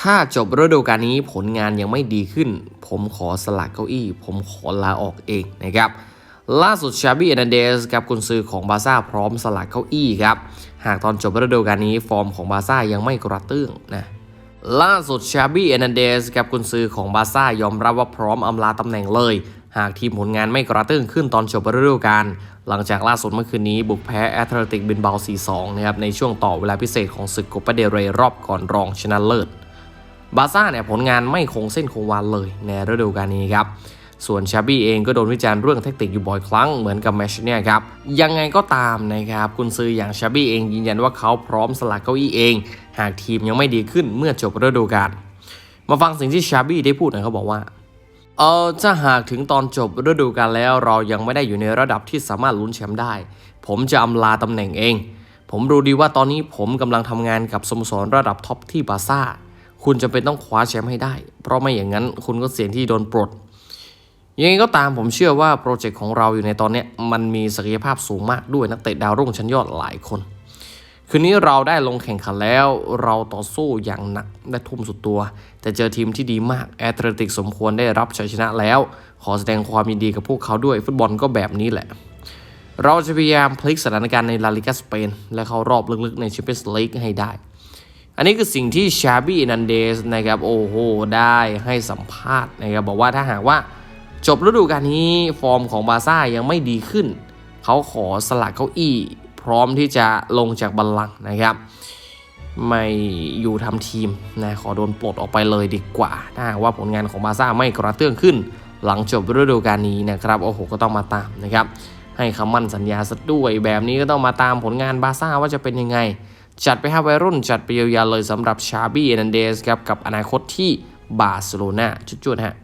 ถ้าจบฤดูกาลนี้ผลงานยังไม่ดีขึ้น ผมขอสละเก้าอี้ ผมขอลาออกเองนะครับล่าสุดชาบีเอนันเดสกับกุนซือของบาซ่าพร้อมสละเก้าอี้ครับ หากตอนจบฤดูกาลนี้ฟอร์มของบาซ่ายังไม่กระเตื้องนะล่าสุดชาบีเอนันเดสกับกุนซือของบาซ่ายอมรับว่าพร้อมอำลาตำแหน่งเลย หากทีมผลงานไม่กระเตื้องขึ้นตอนจบฤดูกาลหลังจากล่าสุดเมื่อคืนนี้บุกแพ้แอตเลติกบินเบา 4-2 นะครับในช่วงต่อเวลาพิเศษของศึกโคปาเดเรย์รอบก่อนรองชนะเลิศ บาร์ซ่าเนี่ยผลงานไม่คงเส้นคงวาเลยในฤดูกาลนี้ครับส่วนชาบี้เองก็โดนวิจารณ์เรื่องแทคติกอยู่บ่อยครั้งเหมือนกับแมชเนี่ยครับ ยังไงก็ตามนะครับกุนซืออย่างชาบี้เองยืนยันว่าเขาพร้อมสละเก้าอี้เอง หากทีมยังไม่ดีขึ้นเมื่อจบฤดูกาลมาฟังสิ่งที่ชาบี้ได้พูดหน่อยเขาบอกว่าเออถ้าหากถึงตอนจบฤดูกาลแล้วเรายังไม่ได้อยู่ในระดับที่สามารถลุ้นแชมป์ได้ ผมจะอำลาตำแหน่งเอง ผมรู้ดีว่าตอนนี้ผมกำลังทำงานกับสโมสรระดับท็อปที่บาร์ซ่า คุณจะเป็นต้องคว้าแชมป์ให้ได้ เพราะไม่อย่างนั้นคุณก็เสี่ยงที่โดนปลดยังไงก็ตามผมเชื่อว่าโปรเจกต์ของเราอยู่ในตอนนี้มันมีศักยภาพสูงมากด้วยนักเตะดาวรุ่งชั้นยอดหลายคน คืนนี้เราได้ลงแข่งขันแล้วเราต่อสู้อย่างหนักได้ทุ่มสุดตัว แต่เจอทีมที่ดีมากแอตเลติกสมควรได้รับชัยชนะแล้ว ขอแสดงความยินดีกับพวกเขาด้วย ฟุตบอลก็แบบนี้แหละ เราจะพยายามพลิกสถานการณ์ในลาลิกาสเปนและเข้ารอบลึกๆในแชมเปี้ยนส์ลีกให้ได้ อันนี้คือสิ่งที่ชาบี้นันเดสนะครับโอ้โหได้ให้สัมภาษณ์นะครับบอกว่าถ้าหากว่าจบฤดูกาลนี้ฟอร์มของบาร์ซ่ายังไม่ดีขึ้น เขาขอสละเก้าอี้ พร้อมที่จะลงจากบัลลังก์นะครับ ไม่อยู่ทำทีมนะขอโดนปลดออกไปเลยดีกว่า ถ้าหากว่าผลงานของบาซ่าไม่กระเตื้องขึ้น หลังจบฤดูกาลนี้นะครับโอ้โหก็ต้องมาตามนะครับให้คำมั่นสัญญาซะด้วยแบบนี้ก็ต้องมาตามผลงานบาซ่าว่าจะเป็นยังไง จัดไปให้วัยรุ่นจัดไปยาวๆเลยสำหรับชาบี้เอนันเดสครับกับอนาคตที่บาร์เซโลนาจุดๆฮะ